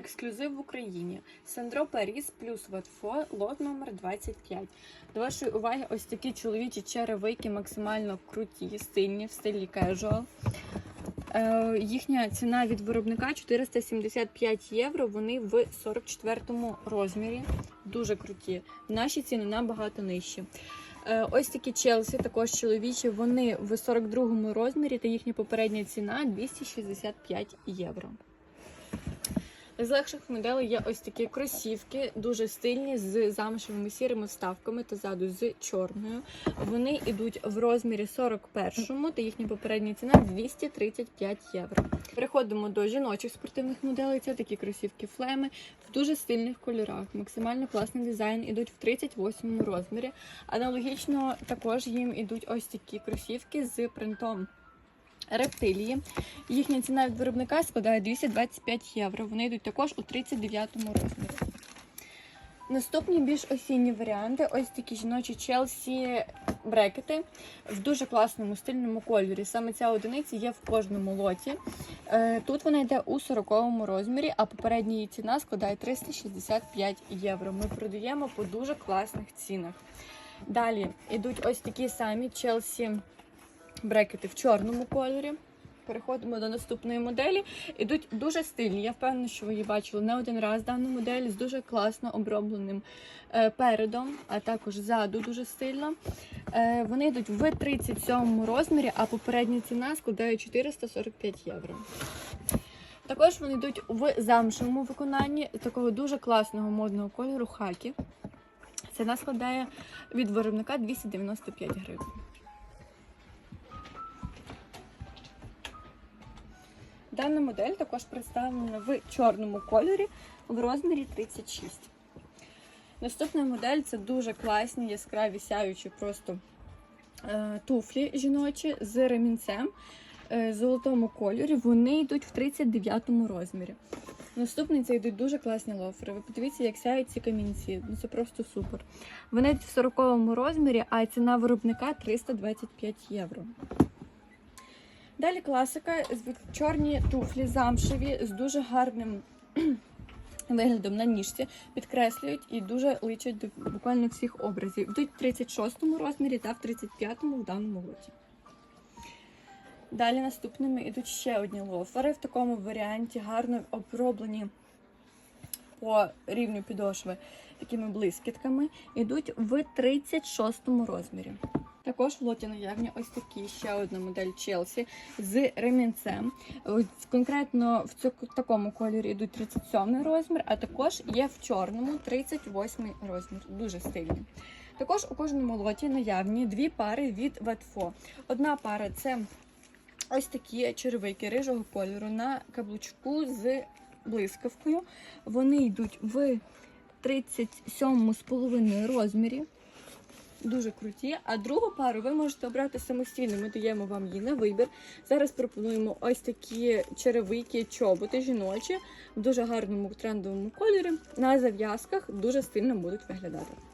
Ексклюзив в Україні. Сандро Паріс плюс Ватфо, лот номер 25. До вашої уваги ось такі чоловічі черевики максимально круті, стильні в стилі casual. Е, їхня ціна від виробника 475 євро. Вони в 44 розмірі. Дуже круті. Наші ціни набагато нижчі. Е, Ось такі Челсі, також чоловічі. Вони в 42 розмірі, та їхня попередня ціна 265 євро. З легших моделей є ось такі кросівки, дуже стильні, з замшевими сірими вставками та ззаду з чорною. Вони йдуть в розмірі 41 та їхня попередня ціна 235 євро. Переходимо до жіночих спортивних моделей. Це такі кросівки флеми в дуже стильних кольорах. Максимально класний дизайн ідуть в 38 розмірі. Аналогічно також їм ідуть ось такі кросівки з принтом. Рептилії. Їхня ціна від виробника складає 225 євро. Вони йдуть також у 39-му розмірі. Наступні більш осінні варіанти ось такі жіночі Челсі брекети в дуже класному стильному кольорі. Саме ця одиниця є в кожному лоті. Е, Тут вона йде у 40 розмірі, а попередня її ціна складає 365 євро. Ми продаємо по дуже класних цінах. Далі йдуть ось такі самі Челсі брекети в чорному кольорі. Переходимо до наступної моделі. Ідуть дуже стильні. Я впевнена, що ви її бачили не один раз дану модель з дуже класно обробленим е, передом, а також ззаду дуже стильно. Е, Вони йдуть в 37 розмірі, а попередня ціна складає 445 євро. Також вони йдуть в замшевому виконанні такого дуже класного модного кольору хакі. Ціна складає від виробника 295 гривень. Дана модель також представлена в чорному кольорі в розмірі 36. Наступна модель це дуже класні, яскраві сяючі просто е, туфлі жіночі з ремінцем е, в золотому кольорі. Вони йдуть в 39 розмірі. Наступний це йдуть дуже класні лофери. Ви подивіться, як сяють ці камінці. Ну це просто супер. Вони йдуть в 40 розмірі, а ціна виробника 325 євро. Далі класика чорні туфлі замшеві з дуже гарним виглядом на ніжці, підкреслюють і дуже личать до буквально всіх образів. Йдуть в 36 розмірі та в 35 в даному лоті. Далі наступними йдуть ще одні лофери в такому варіанті, гарно оброблені по рівню підошви такими блискітками. Йдуть в 36 розмірі. Також в лоті наявні ось такі ще одна модель Челсі з ремінцем. Ось Конкретно в такому кольорі йдуть 37 розмір, а також є в чорному 38 розмір. Дуже стильні. Також у кожному лоті наявні дві пари від Ватфо. Одна пара це ось такі черевики рижого кольору на каблучку з блискавкою. Вони йдуть в 37,5 розмірі. Дуже круті. А другу пару ви можете обрати самостійно. Ми даємо вам її на вибір. Зараз пропонуємо ось такі черевики, чоботи жіночі в дуже гарному трендовому кольорі. На зав'язках дуже стильно будуть виглядати.